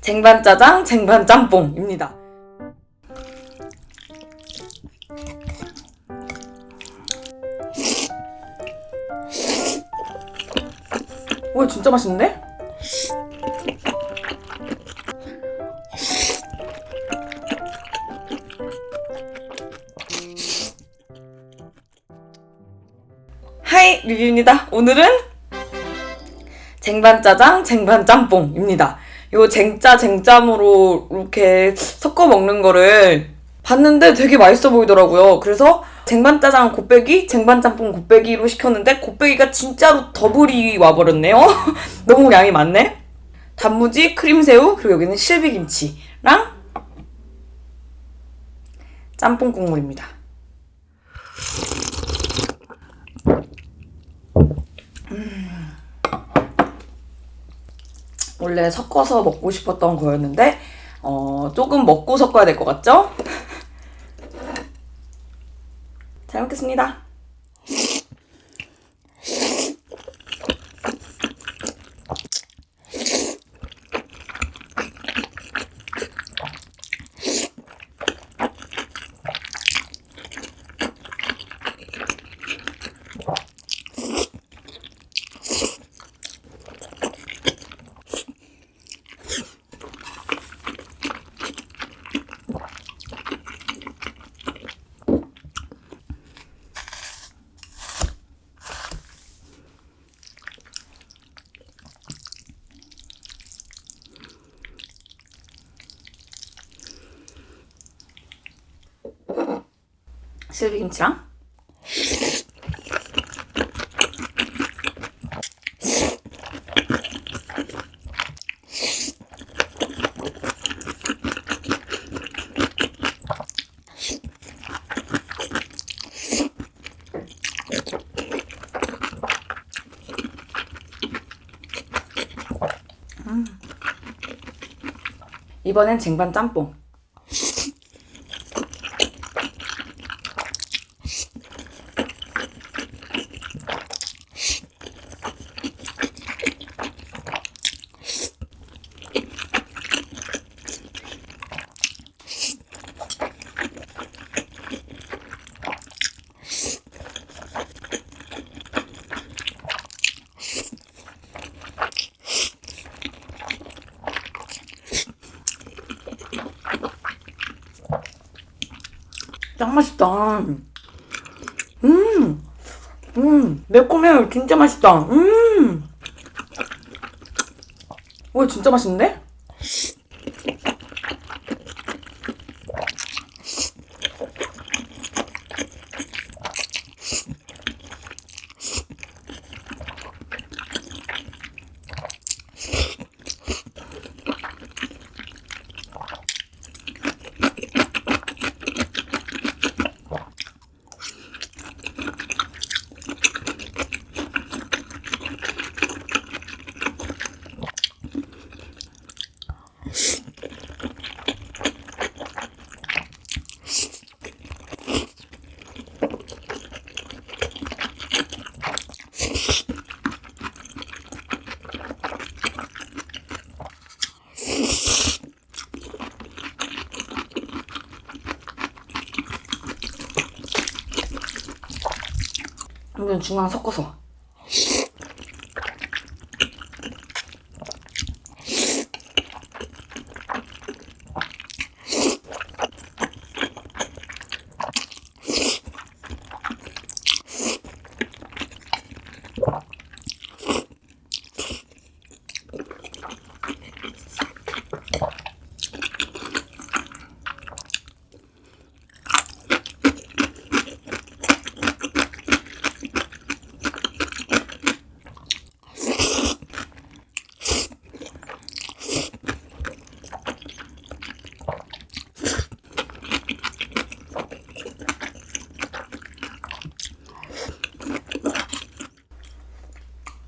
쟁반짜장, 쟁반짬뽕입니다. 와 진짜 맛있는데? 하이 리뷰입니다. 오늘은 쟁반짜장, 쟁반짬뽕입니다. 요 쟁짜 쟁짬으로 이렇게 섞어 먹는 거를 봤는데 되게 맛있어 보이더라고요. 그래서 쟁반짜장 곱빼기, 쟁반짬뽕 곱빼기로 시켰는데 곱빼기가 진짜로 더블이 와버렸네요. 너무 양이 많네. 단무지, 크림새우, 그리고 여기는 실비김치랑 짬뽕 국물입니다. 원래 섞어서 먹고 싶었던 거였는데 어, 조금 먹고 섞어야 될 것 같죠? 잘 먹겠습니다. 실비김치랑 음. 이번엔 쟁반 짬뽕. 짱 맛있다. 음, 음, 매콤해요. 진짜 맛있다. 음. 와, 진짜 맛있는데? 이건 중앙 섞어서.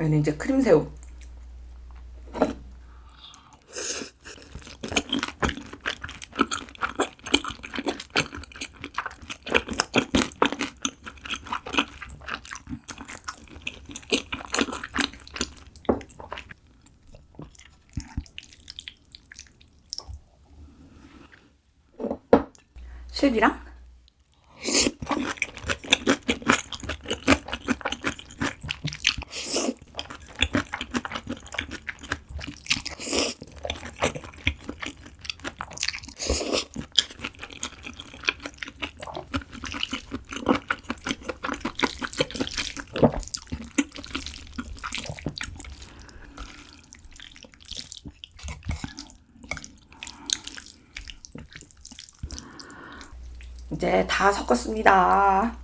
얘는 이제 크림새우. 실비랑 이제 다 섞었습니다.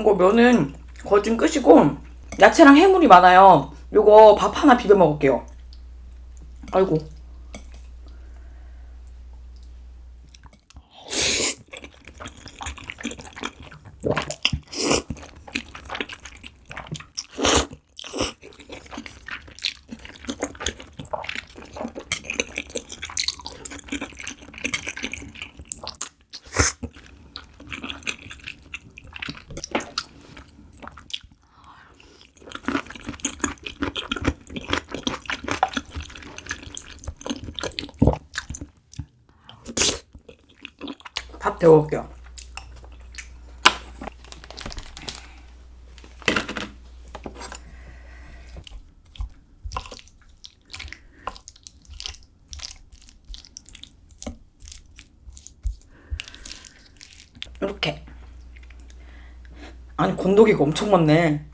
이거 면은 거진 끝이고 야채랑 해물이 많아요. 요거 밥 하나 비벼 먹을게요. 아이고. 밥 데워올게요. 이렇게. 아니 건더기가 엄청 많네.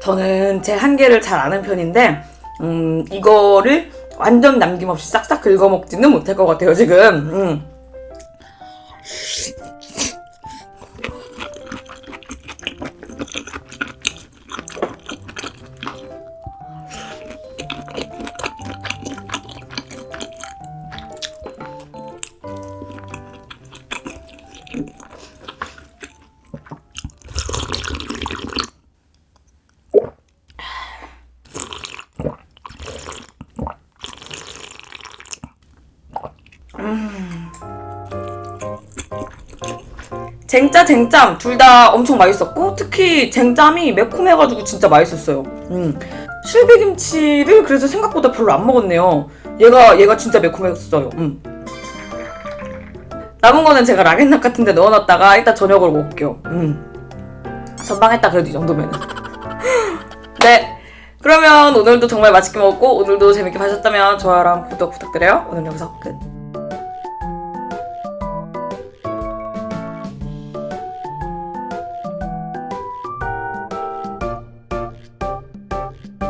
저는 제 한계를 잘 아는 편인데, 음, 이거를 완전 남김없이 싹싹 긁어 먹지는 못할 것 같아요, 지금. 음. 쟁짜 쟁짬 둘 다 엄청 맛있었고 특히 쟁짬이 매콤해가지고 진짜 맛있었어요. 음. 실비김치를 그래서 생각보다 별로 안 먹었네요. 얘가 얘가 진짜 매콤했어요. 음. 남은 거는 제가 라겐락 같은 데 넣어놨다가 이따 저녁으로 먹을게요. 음. 선방했다 그래도 이 정도면은. 네. 그러면 오늘도 정말 맛있게 먹었고 오늘도 재밌게 봐주셨다면 좋아요랑 구독 부탁드려요. 오늘 여기서 끝.